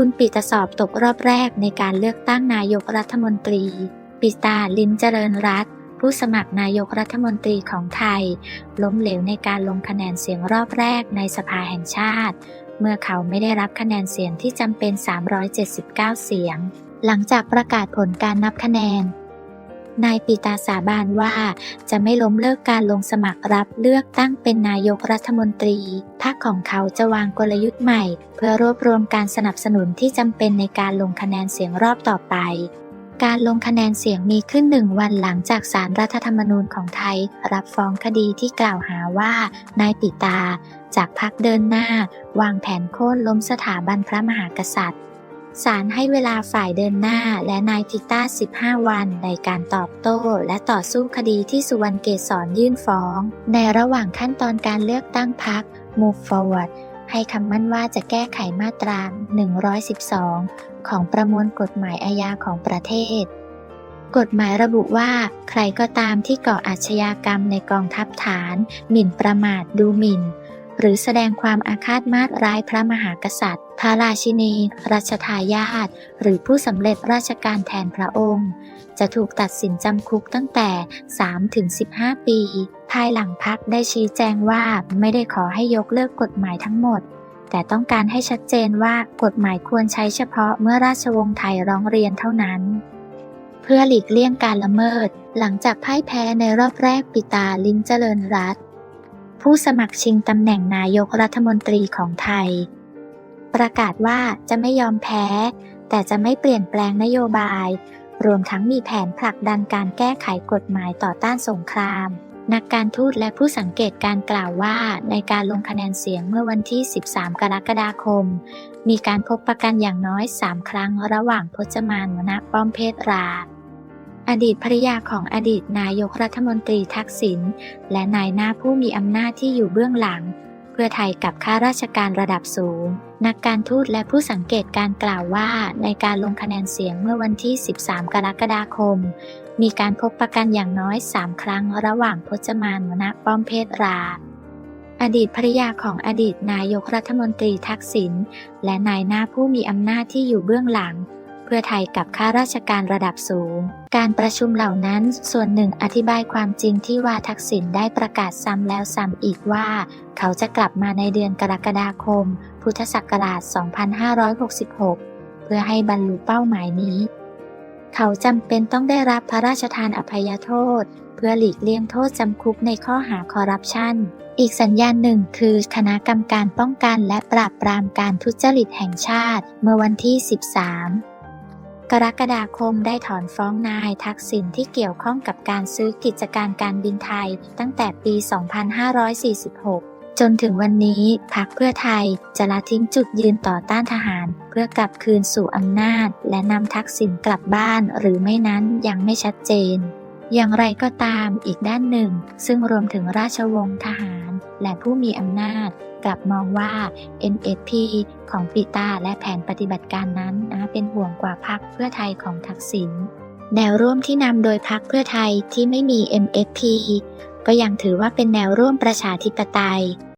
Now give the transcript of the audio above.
คุณปิตสอบตกรอบแรกในการเลือกตั้งนายกรัฐมนตรี ปิตาลิมเจริญรัตผู้สมัครนายกรัฐมนตรีของไทย ล้มเหลวในการลงคะแนนเสียงรอบแรกในสภาแห่งชาติ เมื่อเขาไม่ได้รับคะแนนเสียงที่จำเป็น 379 เสียง หลังจากประกาศผลการนับคะแนน นายปีตาสาบานว่าจะไม่ล้มเลิกการลงสมัครรับเลือกตั้งเป็นนายกรัฐมนตรีพรรคของเขาจะวางกลยุทธ์ใหม่ เพื่อรวบรวมการสนับสนุนที่จำเป็นในการลงคะแนนเสียงรอบต่อไปการลงคะแนนเสียงมีขึ้นหนึ่งวันหลังจากสารรัฐธรรมนูญของไทย รับฟ้องคดีที่กล่าวหาว่านายปิตา จากพรรคเดินหน้า วางแผนโค่นล้มสถาบันพระมหากษัตริย์ ศาลให้เวลาฝ่ายเดินหน้าและนายทิต้า 15 วันในการตอบโต้และต่อสู้คดีที่สุวรรณเกษรยื่นฟ้อง ในระหว่างขั้นตอนการเลือกตั้งพรรค Move Forward ให้คำมั่นว่าจะแก้ไขมาตรา 112 ของประมวลกฎหมายอาญาของประเทศ กฎหมายระบุว่า ใครก็ตามที่ก่ออาชญากรรมในกองทัพฐาน หมิ่นประมาทดูหมิ่น หรือแสดงความอาฆาตมาตร้ายพระมหากษัตริย์ พระราชินี รัชทายาทหรือผู้สำเร็จราชการแทนพระองค์ จะถูกตัดสินจำคุกตั้งแต่ 3 ถึง 15 ปี ภายหลังพักได้ชี้แจงว่าไม่ได้ขอให้ยกเลิกกฎหมายทั้งหมด แต่ต้องการให้ชัดเจนว่ากฎหมายควรใช้เฉพาะเมื่อราชวงศ์ไทยร้องเรียนเท่านั้นเพื่อหลีกเลี่ยงการละเมิด หลังจากพ่ายแพ้ในรอบแรกปิตาลิ้มเจริญรัต ผู้สมัครชิงตำแหน่งนายกรัฐมนตรีของไทย ประกาศว่าจะไม่ยอมแพ้ แต่จะไม่เปลี่ยนแปลงนโยบาย รวมทั้งมีแผนผลักดันการแก้ไขกฎหมายต่อต้านสงคราม นักการทูตและผู้สังเกตการกล่าวว่าในการลงคะแนนเสียงเมื่อวันที่ 13 กรกฎาคม มีการพบประกันอย่างน้อย 3 ครั้งระหว่างพจมานวณป้อมเพศรา ดีตภริยาของอดีตนายกรัฐมนตรีทักษิณและนายหน้าผู้มีอำนาจที่อยู่เบื้องหลัง เพื่อไทยกับข้าราชการระดับสูง นักการทูตและผู้สังเกตการกล่าวว่าในการลงคะแนนเสียงเมื่อวันที่ 13 กรกฎาคม มีการพบประกันอย่างน้อย 3 ครั้งระหว่างพจมานวณป้อมเพศราอดีตภริยาของอดีตนายกรัฐมนตรีทักษิณและนายหน้าผู้มีอำนาจที่อยู่เบื้องหลัง เพื่อไทยกับข้าราชการระดับสูง การประชุมเหล่านั้นส่วนหนึ่งอธิบายความจริงที่ว่าทักษิณได้ประกาศซ้ำแล้วซ้ำอีกว่า เขาจะกลับมาในเดือนกรกฎาคม พุทธศักราช 2566 เพื่อให้บรรลุเป้าหมายนี้ เขาจำเป็นต้องได้รับพระราชทานอภัยโทษ เพื่อหลีกเลี่ยงโทษจำคุกในข้อหาคอร์รัปชันอีกสัญญาณหนึ่งคือคณะกรรมการป้องกันและปราบปรามการทุจริตแห่งชาติ เมื่อวันที่ 13 กรกฎาคมได้ถอนฟ้องนายทักษิณที่เกี่ยวข้องกับการซื้อกิจการการบินไทยตั้งแต่ปี 2546 จนถึงวันนี้พรรคเพื่อไทยจะละทิ้งจุดยืนต่อต้านทหาร เพื่อกลับคืนสู่อำนาจ และนำทักษิณกลับบ้านหรือไม่นั้นยังไม่ชัดเจน อย่างไรก็ตามอีกด้านหนึ่ง ซึ่งรวมถึงราชวงศ์ทหาร และผู้มีอำนาจ กลับมองว่า NSP ของปิตาและแผนปฏิบัติการนั้นนะเป็นห่วงกว่าพักเพื่อไทยของทักษิณแนวร่วมที่นำโดยพักเพื่อไทยที่ไม่มี MFP ก็ยังถือว่าเป็นแนวร่วมประชาธิปไตย